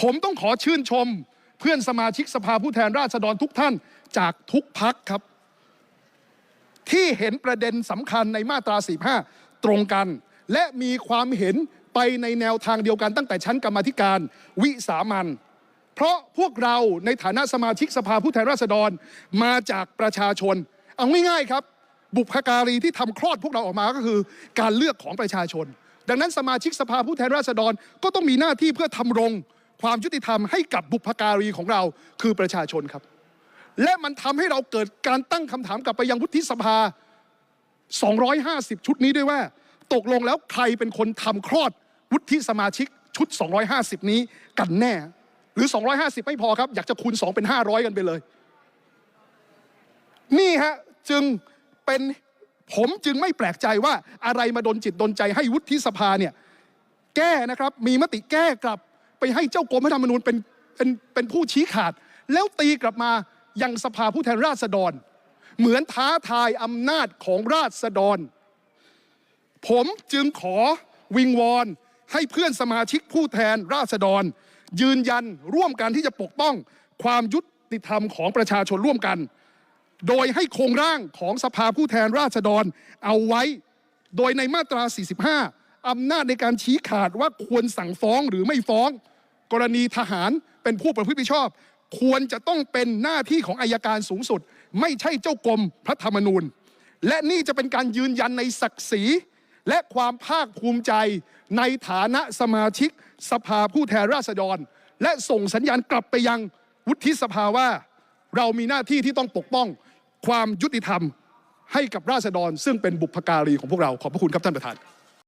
ผมต้องขอชื่นชมเพื่อนสมาชิกสภาผู้แทนราษฎรทุกท่านจากทุกพักครับ ที่เห็นประเด็นสำคัญในมาตรา 45 ตรงกัน และมีความเห็นไปในแนวทางเดียวกันตั้งแต่ชั้นกรรมธิการวิสามันเพราะพวกเราในฐานะสมาชิกสภาผู้แทนราษฎรมาจากประชาชน เอาง่ายๆครับ บุพการีที่ทำคลอดพวกเราออกมาก็คือ การเลือกของประชาชน ดังนั้นสมาชิกสภาผู้แทนราษฎรก็ต้องมีหน้าที่เพื่อทำรง ความยุติธรรมให้กับบุพการีของเราคือประชาชนครับ และมันทำให้เราเกิดการตั้งคำถามกลับไปยังวุฒิสภา 250 ชุดนี้ด้วยว่า ตกลงแล้วใครเป็นคนทำคลอดวุฒิสมาชิกชุด 250 นี้กันแน่ หรือ 250 ไม่พอครับ อยากจะคูณ 2 เป็น 500 กันไปเลย นี่ฮะจึงเป็นผมจึงไม่แปลกใจว่าอะไรมาดนจิตดนใจให้วุฒิสภาเนี่ยแก้นะครับมีมติแก้กลับ ไปให้เจ้ากรมรัฐธรรมนูญเป็นเป็นเป็นผู้ชี้ขาด แล้วตีกลับมายังสภาผู้แทนราษฎร เหมือนท้าทายอำนาจของราษฎร ผมจึงขอวิงวอนให้เพื่อนสมาชิกผู้แทนราษฎร ยืนยันร่วมกันที่จะปกป้องความยุติธรรมของประชาชนร่วมกัน โดยให้โครงร่างของสภาผู้แทนราษฎรเอาไว้ โดยในมาตรา 45 อำนาจในการชี้ขาดว่าควรสั่งฟ้องหรือไม่ฟ้อง กรณีทหารเป็นผู้ประพฤติผิดชอบ ควรจะต้องเป็นหน้าที่ของอายการสูงสุด ไม่ใช่เจ้ากรมพระธรรมนูญ และนี่จะเป็นการยืนยันในศักดิ์ศรี และความภาคภูมิใจในฐานะสมาชิกสภาผู้แทนราษฎร และส่งสัญญาณกลับไปยังวุฒิสภาว่า เรามีหน้าที่ที่ต้องปกป้องความยุติธรรมให้กับราษฎร ซึ่งเป็นบุพการีของพวกเราขอบพระคุณครับท่านประธาน